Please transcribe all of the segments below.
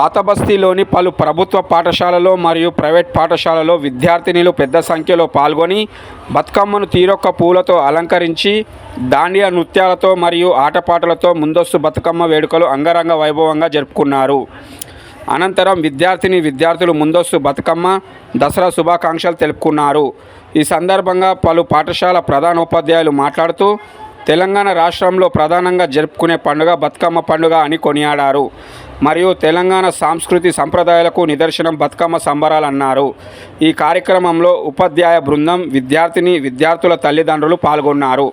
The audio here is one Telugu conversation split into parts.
పాతబస్తీలోని పలు ప్రభుత్వ పాఠశాలలో మరియు ప్రైవేట్ పాఠశాలలో విద్యార్థినిలు పెద్ద సంఖ్యలో పాల్గొని బతుకమ్మను తీరొక్క పూలతో అలంకరించి దాండియా నృత్యాలతో మరియు ఆటపాటలతో ముందస్తు బతుకమ్మ వేడుకలు అంగరంగ వైభవంగా జరుపుకున్నారు. అనంతరం విద్యార్థిని విద్యార్థులు ముందస్తు బతుకమ్మ దసరా శుభాకాంక్షలు తెలుపుకున్నారు. ఈ సందర్భంగా పలు పాఠశాల ప్రధానోపాధ్యాయులు మాట్లాడుతూ తెలంగాణ రాష్ట్రంలో ప్రధానంగా జరుపుకునే పండుగ బతుకమ్మ పండుగ అని కొనియాడారు. మరియు తెలంగాణ సాంస్కృతి సంప్రదాయాలకు నిదర్శనం బతుకమ్మ సంబరాలన్నారు ఈ కార్యక్రమంలో ఉపాధ్యాయ బృందం విద్యార్థిని విద్యార్థుల తల్లిదండ్రులు పాల్గొన్నారు.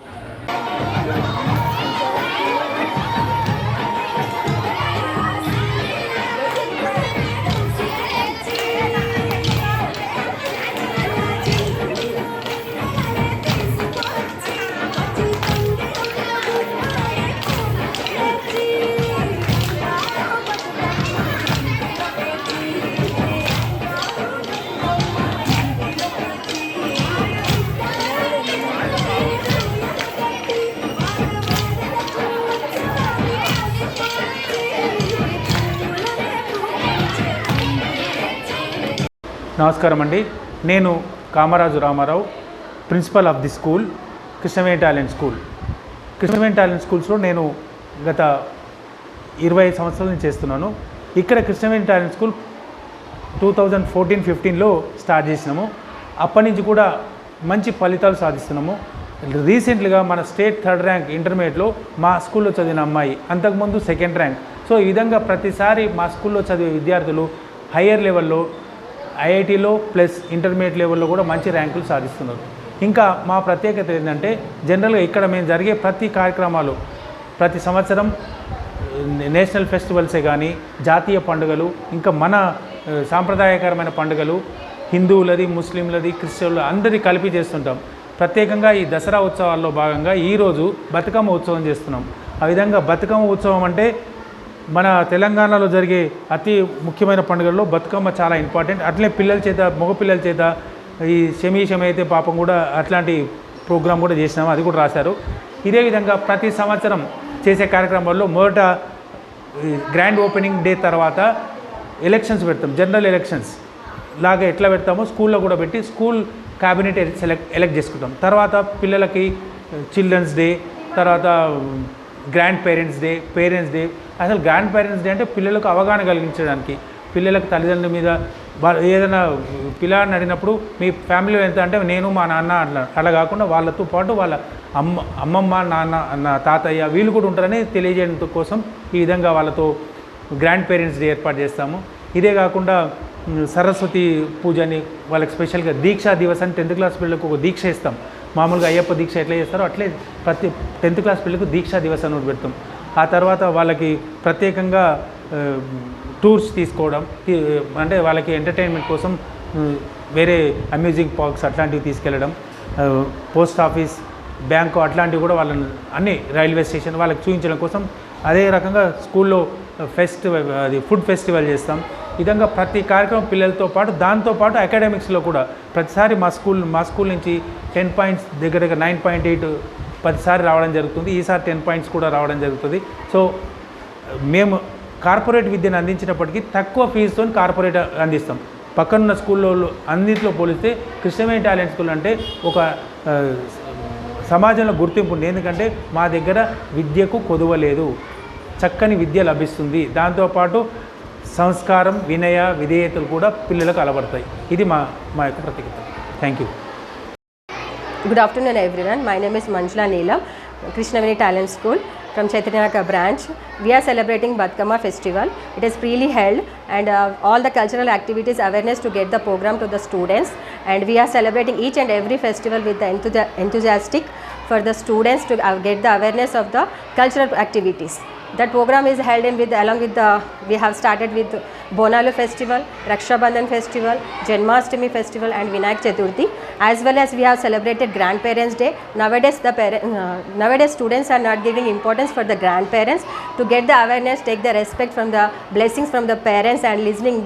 నమస్కారం అండి. నేను Kamaraju Ramarao principal of the school Krishnaveni talent school. Krishnaveni talent స్కూల్స్లో నేను గత ఇరవై సంవత్సరాల నుంచి చేస్తున్నాను. ఇక్కడ Krishnaveni talent school two thousand fourteen ఫిఫ్టీన్లో స్టార్ట్ చేసినాము. అప్పటి నుంచి కూడా మంచి ఫలితాలు సాధిస్తున్నాము. రీసెంట్గా మన స్టేట్ థర్డ్ ర్యాంక్ ఇంటర్మీడియట్లో మా స్కూల్లో చదివిన అమ్మాయి అంతకుముందు సెకండ్ ర్యాంక్. సో ఈ విధంగా ప్రతిసారి మా స్కూల్లో చదివే విద్యార్థులు హయ్యర్ లెవెల్లో ఐఐటీలో ప్లస్ ఇంటర్మీడియట్ లెవెల్లో కూడా మంచి ర్యాంకులు సాధిస్తున్నారు. ఇంకా మా ప్రత్యేకత ఏంటంటే జనరల్గా ఇక్కడ మేము జరిగే ప్రతి కార్యక్రమాలు ప్రతి సంవత్సరం నేషనల్ ఫెస్టివల్సే కానీ జాతీయ పండుగలు ఇంకా మన సాంప్రదాయకరమైన పండుగలు హిందువులది ముస్లింలది క్రిస్టియన్లు అందరి కలిపి చేస్తుంటాం. ప్రత్యేకంగా ఈ దసరా ఉత్సవాల్లో భాగంగా ఈరోజు బతుకమ్మ ఉత్సవం చేస్తున్నాం. ఆ విధంగా బతుకమ్మ ఉత్సవం అంటే మన తెలంగాణలో జరిగే అతి ముఖ్యమైన పండుగల్లో బతుకమ్మ చాలా ఇంపార్టెంట్. అట్లే పిల్లల చేత మగపిల్లల చేత ఈ శమీ అయితే పాపం కూడా అట్లాంటి ప్రోగ్రాం కూడా చేసినాము అది కూడా రాశారు. ఇదే విధంగా ప్రతి సంవత్సరం చేసే కార్యక్రమాల్లో మొదట గ్రాండ్ ఓపెనింగ్ డే తర్వాత ఎలక్షన్స్ పెడతాం జనరల్ ఎలక్షన్స్ లాగా ఎట్లా పెడతామో స్కూల్లో కూడా పెట్టి స్కూల్ క్యాబినెట్ సెలెక్ట్ ఎలెక్ట్ చేసుకుంటాం. తర్వాత పిల్లలకి చిల్డ్రన్స్ డే తర్వాత grandparents day parents day అసలు గ్రాండ్ పేరెంట్స్ డే అంటే పిల్లలకు అవగాహన కలిగించడానికి. పిల్లలకు తల్లిదండ్రుల మీద వాళ్ళు ఏదైనా పిల్లాడిని అడిగినప్పుడు మీ ఫ్యామిలీ ఎంత అంటే నేను మా నాన్న అట్లా అలా కాకుండా వాళ్ళతో పాటు వాళ్ళ అమ్మ అమ్మమ్మ నాన్న నా తాతయ్య వీళ్ళు కూడా ఉంటారని తెలియజేయడం కోసం ఈ విధంగా వాళ్ళతో గ్రాండ్ పేరెంట్స్ డే ఏర్పాటు చేస్తాము. ఇదే కాకుండా సరస్వతి పూజని వాళ్ళకి స్పెషల్గా దీక్షా దివస్ అని టెన్త్ క్లాస్ పిల్లలకు ఒక దీక్ష ఇస్తాం. మామూలుగా అయ్యప్ప దీక్ష ఎట్లా చేస్తారో అట్లే ప్రతి టెన్త్ క్లాస్ పిల్లలకు దీక్షా దివస్ అని ఒకటి పెడతాం. ఆ తర్వాత వాళ్ళకి ప్రత్యేకంగా టూర్స్ తీసుకోవడం అంటే వాళ్ళకి ఎంటర్టైన్మెంట్ కోసం వేరే అమ్యూజింగ్ పార్క్స్ అట్లాంటివి తీసుకెళ్ళడం పోస్ట్ ఆఫీస్ బ్యాంకు అట్లాంటివి కూడా వాళ్ళని అన్ని రైల్వే స్టేషన్ వాళ్ళకి చూపించడం కోసం అదే రకంగా స్కూల్లో ఫెస్టివల్ అది ఫుడ్ ఫెస్టివల్ చేస్తాం. విధంగా ప్రతి కార్యక్రమం పిల్లలతో పాటు దాంతోపాటు అకాడమిక్స్లో కూడా ప్రతిసారి మా స్కూల్ మా స్కూల్ నుంచి టెన్ పాయింట్స్ దగ్గర దగ్గర నైన్ పాయింట్ ఎయిట్ పదిసారి రావడం జరుగుతుంది. ఈసారి టెన్ పాయింట్స్ కూడా రావడం జరుగుతుంది. సో మేము కార్పొరేట్ విద్యను అందించినప్పటికీ తక్కువ ఫీజుతో కార్పొరేట్ అందిస్తాం. పక్కనున్న స్కూల్లో అన్నింటిలో పోలిస్తే కృష్ణవేణి టాలెంట్ స్కూల్ అంటే ఒక సమాజంలో గుర్తింపు ఉంది. ఎందుకంటే మా దగ్గర విద్యకు కొదువలేదు చక్కని విద్య లభిస్తుంది. దాంతోపాటు సంస్కారం వినయ విధేయతలు కూడా పిల్లలకు అలవడతాయి. ఇది మా మా యొక్క ప్రత్యేకత. Thank you good afternoon everyone my name is Manjula Neelam Krishnaveni talent school from Chaitanyaka branch we are celebrating Bathukamma festival it is freely held and all the cultural activities awareness to get the programme to the students and we are celebrating each and every festival with the enthusia enthusiastic for the students to uh, get the awareness of the cultural activities. That program is held in with along with the we have started with Bonalu festival, Raksha Bandhan festival, Janmashtami festival and Vinayak Chaturthi as well as we have celebrated grandparents day. Nowadays the parent, uh, nowadays students are not giving importance for the grandparents to get the awareness, take the respect from the blessings from the parents and listening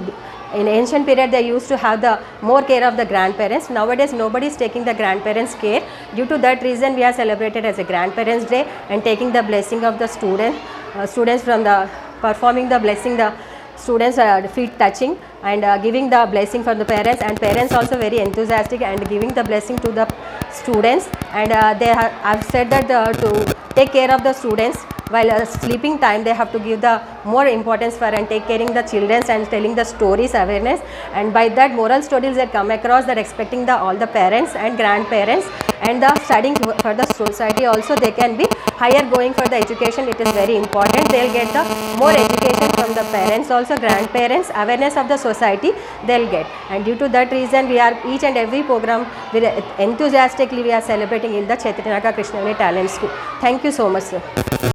in ancient period they used to have the more care of the grandparents nowadays nobody is taking the grandparents care due to that reason we are celebrated as a grandparents day and taking the blessing of the student uh, students from the performing the blessing the students uh, feet touching and uh, giving the blessing for the parents and parents also very enthusiastic and giving the blessing to the students and uh, they have I've said that uh, to take care of the students while uh, sleeping time they have to give the more importance for and take caring the children and telling the stories awareness. And by that moral stories that come across that expecting the all the parents and grandparents. And the studying for the society also they can be higher going for the education. It is very important. They'll get the more education from the parents also. Grandparents awareness of the society they'll get. And due to that reason we are each and every program very enthusiastically we are celebrating in the Chaitanya Krishnavani Talent School. Thank you so much sir